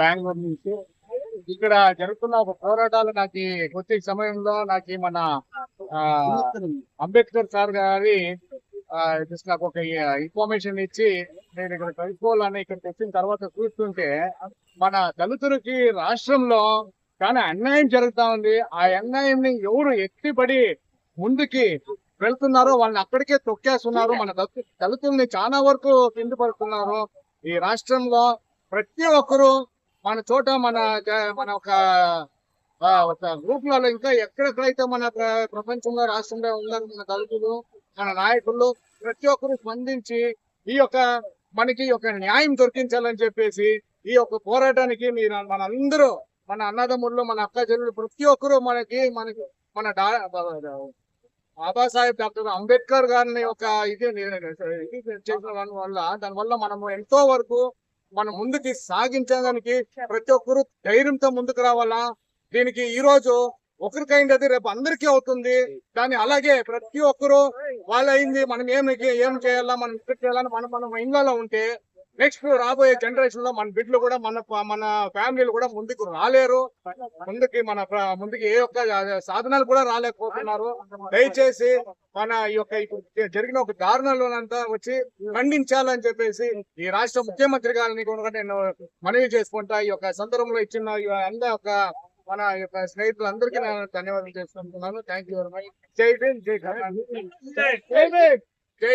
బెంగళూరు నుంచి. ఇక్కడ జరుగుతున్న ఒక పోరాటాలు నాకు వచ్చే సమయంలో నాకు మన అంబేద్కర్ సార్ గారి జస్ట్ నాకు ఒక ఇన్ఫర్మేషన్ ఇచ్చి నేను ఇక్కడ కలుసుకోవాలని ఇక్కడికి వచ్చిన తర్వాత చూస్తుంటే మన దళితులకి రాష్ట్రంలో చాలా అన్యాయం జరుగుతా ఉంది. ఆ అన్యాయంని ఎవరు ఎత్తిపడి ముందుకి వెళ్తున్నారో వాళ్ళని అక్కడికే తొక్కేస్తున్నారు. మన దళితుల్ని చాలా వరకు కిందపడుతున్నారు ఈ రాష్ట్రంలో ప్రతి ఒక్కరు మన చోట మన మన ఒక ఆ, ఒక ఇంకా ఎక్కడెక్కడైతే మన ప్రపంచంలో రాష్ట్రంలో ఉన్నారు మన దళితులు మన నాయకులు ప్రతి ఒక్కరు స్పందించి ఈ యొక్క మనకి ఒక న్యాయం దొరికించాలని చెప్పేసి ఈ యొక్క పోరాటానికి మీరు మన అందరూ మన అన్నదమ్ముళ్ళు మన అక్క చెల్లెలు ప్రతి ఒక్కరు మనకి మనకి మన బాబాసాహెబ్ డాక్టర్ అంబేద్కర్ గారిని ఒక ఇది చేసిన వల్ల దాని వల్ల మనము ఎంతో వరకు మనం ముందుకి సాగించడానికి ప్రతి ఒక్కరు ధైర్యంతో ముందుకు రావాలా? దీనికి ఈ రోజు ఒకరికైంది రేపు అందరికీ అవుతుంది. కానీ అలాగే ప్రతి ఒక్కరు వాళ్ళు అయింది మనం ఏమి ఏం చేయాలా మనం ఇక్కడ చేయాలని మనం మనం ఇళ్ళలో ఉంటే నెక్స్ట్ రాబోయే జనరేషన్లో మన బిడ్డలు కూడా మన మన ఫ్యామిలీలు కూడా ముందుకు రాలేరు. ముందుకి మన ముందుకి ఏ ఒక్క సాధనాలు కూడా రాలేకపోతున్నారు. దయచేసి మన ఈ యొక్క ఇప్పుడు జరిగిన ఒక దారుణంలోనంతా వచ్చి ఖండించాలని చెప్పేసి ఈ రాష్ట్ర ముఖ్యమంత్రి గారిని కూడా నేను మనవి చేసుకుంటా ఈ యొక్క సందర్భంలో ఇచ్చిన ఈ అందరి యొక్క మన యొక్క స్నేహితులందరికీ నేను ధన్యవాదాలు చేసుకుంటున్నాను థ్యాంక్ యూ వెరీ మచ్ జై భీమ్ జై జై